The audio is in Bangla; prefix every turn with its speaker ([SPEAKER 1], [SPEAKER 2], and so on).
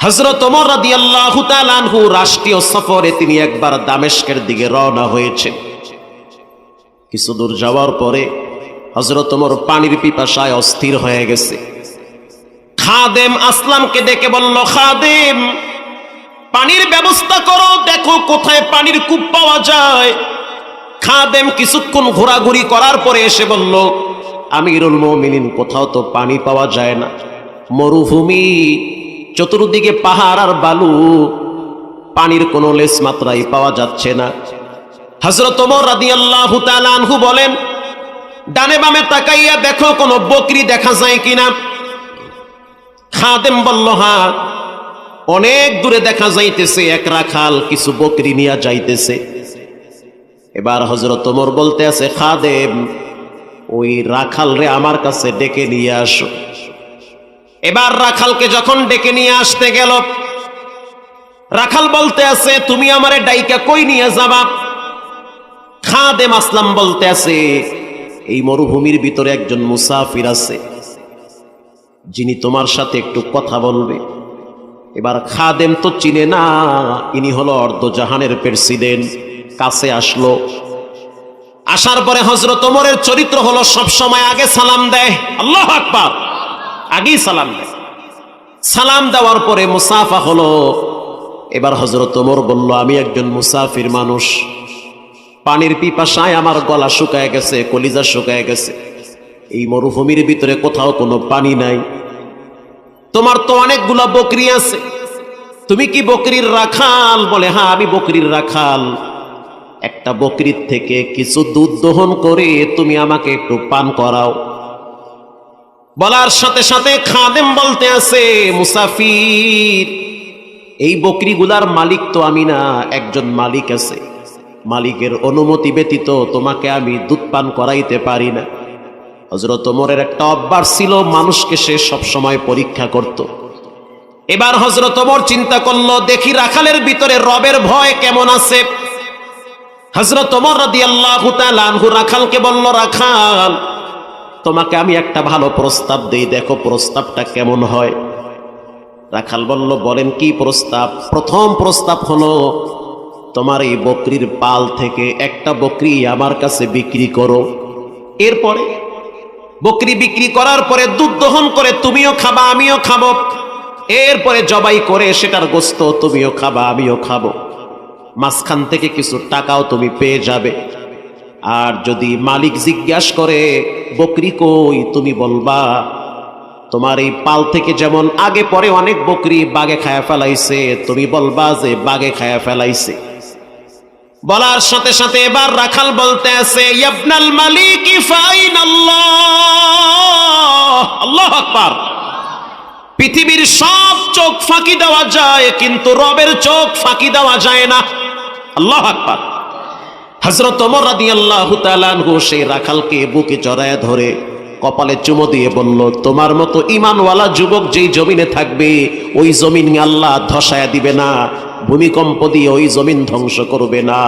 [SPEAKER 1] হজরত রাষ্ট্রীয় সফরে তিনি একবার দামেস্কের দিকে রওনা হয়েছেন। কিছু দূর যাওয়ার পরে হজরত ওমর পানির পিপাসায় অস্থির হয়ে গেছে। খাদেম আসলামকে ডেকে বলল, খাদেম, পানির ব্যবস্থা করো, দেখো কোথায় পানির কূপ পাওয়া যায়। খাদেম কিছুক্ষণ ঘোরাঘুরি করার পরে এসে বলল, আমিরুল মমিনিন, কোথাও তো পানি পাওয়া যায় না। মরুভূমি চতুর্দিকে পাহাড় আর বালু। পানির কোনো লেস মাত্রাই পাওয়া যাচ্ছে না। হজরত বলেন, ডানে বামে তাকাইয়া দেখো কোনো বকরি দেখা যায় কিনা। খাদেম বলল হ্যাঁ অনেক দূরে দেখা যাইতেছে, এক রাখাল কিছু বকরি নিয়ে যাইতেছে। এবার হজরত বলতে আছে, খাদেম, ওই রাখাল রে আমার কাছে ডেকে নিয়ে আসো। এবার রাখালকে যখন ডেকে নিয়ে আসতে গেল, রাখাল বলতে আছে, তুমি আমারে ডাইকা কই নিয়ে যাবা? খাদেম আসলাম বলতে আছে, এই মরুভূমির ভিতরে একজন মুসাফির আছে, যিনি তোমার সাথে একটু কথা বলবে। এবার খাদেম তো চিনে না, ইনি হলো অর্ধজাহানের প্রেসিডেন্ট, কাছে আসলো। আসার পরে হজরত ওমরের চরিত্র হলো সব সময় আগে সালাম দেয়, আল্লাহ আকবার। আগেই সালাম দেয়। সালাম দেওয়ার পরে মুসাফা হলো। এবার হজরত ওমর বলল, আমি একজন মুসাফির মানুষ। পানির পিপাসায় আমার গলা শুকায় গেছে, কলিজা শুকায় গেছে। এই মরুভূমির ভিতরে কোথাও কোনো পানি নাই। তোমার তো অনেকগুলা বকরি আছে। তুমি কি বকরির রাখাল? বলে হ্যাঁ আমি বকরির রাখাল। একটা বকরির থেকে কিছু দুধ দহন করে তুমি আমাকে একটু পান করাও। বলার সাথে সাথে খাদেম বলতে আছে, মুসাফির, এই বকরিগুলার মালিক তো আমি না, একজন মালিক আছে। মালিকের অনুমতি ব্যতীত তোমাকে আমি দুধ পান করাইতে পারি না। হজরত ওমরের একটা অভ্যাস ছিল, মানুষকে সে সব সময় পরীক্ষা করত। এবার হজরত ওমর চিন্তা করল, দেখি রাখালের ভিতরে রবের ভয় কেমন আছে? হজরত ওমর রাদিয়াল্লাহু তাআলা আনহু রাখালকে বলল, রাখাল তোমাকে আমি একটা ভালো প্রস্তাব দেই, দেখো প্রস্তাবটা কেমন হয়। রাখাল বলল, বলেন, কি প্রস্তাব? প্রথম প্রস্তাব হলো, তোমার এই বকরির পাল থেকে একটা বকরি আমার কাছে বিক্রি করো। এরপরে, বকরি বিক্রি করার পরে দুধ দহন করে তুমিও খাবা, আমিও খাব। এরপরে জবাই করে সেটার গোস্ত তুমিও খাবা, আমিও খাব। মাঝখান থেকে কিছু টাকাও তুমি পেয়ে যাবে। আর যদি মালিক জিজ্ঞাস করে, বকরি কই তুমি বলবা? তোমার এই পাল থেকে যেমন আগে পরে অনেক বকরি বাগে খায়া ফেলাইছে, তুমি বলবা যে বাগে খায়া ফেলাইছে। বলার সাথে সাথে এবার রাখাল বলতে আছে, ইয়াবনাল মালিক ইফাইন আল্লাহ আল্লাহ আকবার। পৃথিবীর সব চোখ ফাঁকি দেওয়া যায়, কিন্তু রবের চোখ ফাঁকি দেওয়া যায় না। আল্লাহ আকবার। হজরত ওমর রাদিয়াল্লাহু তাআলা আনহু সেই রাখালকে বুকে জড়ায় ধরে কপালে চুমো দিয়ে বলল, তোমার মতো ইমানওয়ালা যুবক যেই জমিনে থাকবে, ওই জমিন আল্লাহ ধসায়া দিবে না, ভূমিকম্প দিয়ে ওই জমিন ধ্বংস করবে না।